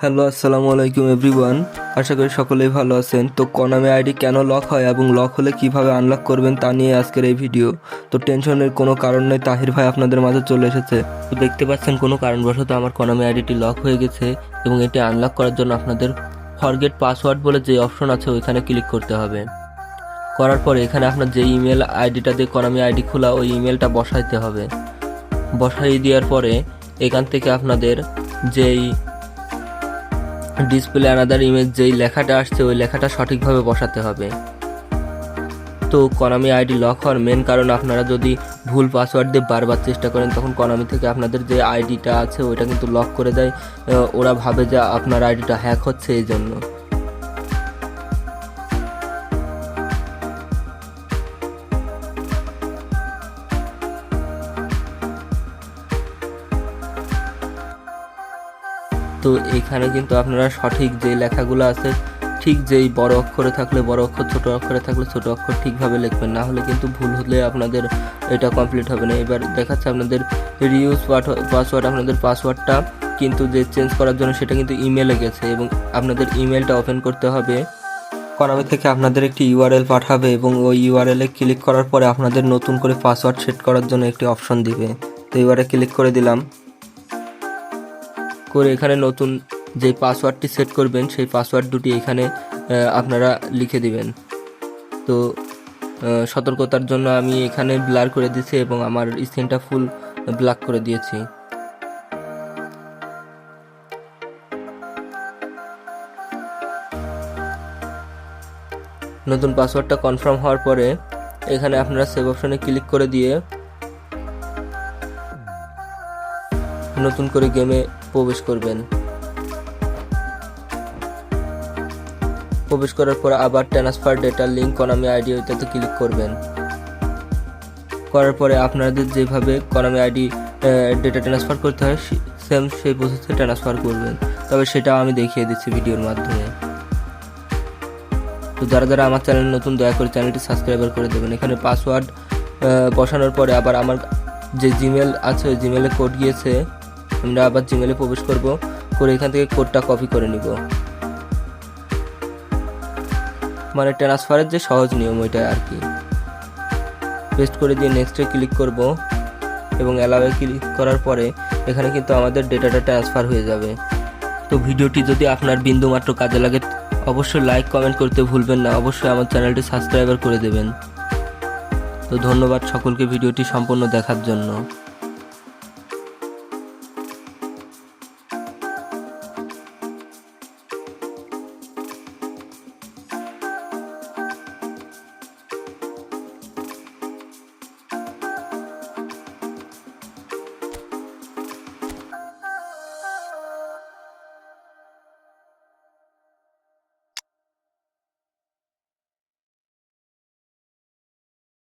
Hello, আসসালামু আলাইকুম everyone. আশা করি সকলেই ভালো আছেন। তো কনামে আইডি কেন লক হয় এবং লক হলে কীভাবে আনলক করবেন তা নিয়ে আজকের এই ভিডিও তো টেনশনের কোনো কারণ নেই, তাহির ভাই আপনাদের মাঝে চলে এসেছে। তো দেখতে পাচ্ছেন কোনো কারণবশত আমার কনামে আইডিটি লক হয়ে গেছে এবং এটি আনলক করার জন্য আপনাদের ফরগেট পাসওয়ার্ড বলে যে অপশন আছে ওইখানে ক্লিক করতে হবে। করার পরে এখানে আপনার যে ইমেল আইডিটা দিয়ে কনামি আইডি খোলা, ওই ইমেলটা বসাইতে হবে। বসাই দেওয়ার পরে এখান থেকে আপনাদের যেই ডিসপ্লে আনাদার ইমেজ যেই লেখাটা আসছে, ওই লেখাটা সঠিকভাবে বসাতে হবে। তো কনামি আইডি লক হওয়ার মেন কারণ আপনারা যদি ভুল পাসওয়ার্ড দিয়ে বারবার চেষ্টা করেন, তখন কনামি থেকে আপনাদের যে আইডিটা আছে, ওইটা কিন্তু লক করে দেয়। ওরা ভাবে যে আপনার আইডিটা হ্যাক হচ্ছে, এই জন্য। তো এখানে কিন্তু আপনারা সঠিক যে লেখাগুলো আছে, ঠিক যেই বড় অক্ষরে থাকলে বড় অক্ষর, ছোট অক্ষরে থাকলে ছোট অক্ষর ঠিকভাবে লিখবেন। না হলে কিন্তু ভুল হলে আপনাদের এটা কমপ্লিট হবে না। এবার দেখাচ্ছে আপনাদের রিউজ পাসওয়ার্ড আপনাদের পাসওয়ার্ডটা কিন্তু যে চেঞ্জ করার জন্য সেটা কিন্তু ইমেলে গেছে এবং আপনাদের ইমেলটা ওপেন করতে হবে। কনামি থেকে আপনাদের একটি ইউআরএল পাঠাবে এবং ওই ইউআরএলে ক্লিক করার পরে আপনাদের নতুন করে পাসওয়ার্ড সেট করার জন্য একটি অপশন দিবে। তো এবারে ক্লিক করে দিলাম। করে এখানে নতুন যে পাসওয়ার্ডটি সেট করবেন, সেই পাসওয়ার্ড দুটি এখানে আপনারা লিখে দিবেন। তো সতর্কতার জন্য আমি এখানে ব্লার করে দিয়েছি এবং আমার স্ক্রিনটা ফুল ব্ল্যাক করে দিয়েছি। নতুন পাসওয়ার্ডটা কনফার্ম হওয়ার পরে, এখানে আপনারা সেভ অপশনে ক্লিক করে দিয়ে নতুন করে গেমে প্রবেশ করবেন। প্রবেশ করার পর আবার transfer data link Konami ID ওইটাতে ক্লিক করবেন। করার পরে আপনাদের যেভাবে কনামি আইডি ডেটা ট্রান্সফার করতে হয় সেম সেই প্রসেসে ট্রান্সফার করবেন। তবে সেটা আমি দেখিয়ে দিচ্ছি ভিডিওর মাধ্যমে। তো যারা যারা আমার চ্যানেল নতুন, দয়া করে চ্যানেলটি সাবস্ক্রাইবার করে দেবেন। এখানে পাসওয়ার্ড বসানোর পরে আবার আমার যে জিমেল আছে জিমেলে কোড গিয়েছে। আমরা আবার জিমেলে প্রবেশ করব, করে এখান থেকে কোডটা কপি করে নিব। মানে ট্রান্সফারের যে সহজ নিয়ম ওইটা আর কি। পেস্ট করে দিয়ে নেক্সটে ক্লিক করব এবং অ্যালাওয়ে ক্লিক করার পরে এখানে কিন্তু আমাদের ডেটাটা ট্রান্সফার হয়ে যাবে। তো ভিডিওটি যদি আপনার বিন্দুমাত্র কাজে লাগে, অবশ্যই লাইক কমেন্ট করতে ভুলবেন না। অবশ্যই আমার চ্যানেলটি সাবস্ক্রাইবার করে দেবেন। তো ধন্যবাদ সকলকে ভিডিওটি সম্পূর্ণ দেখার জন্য।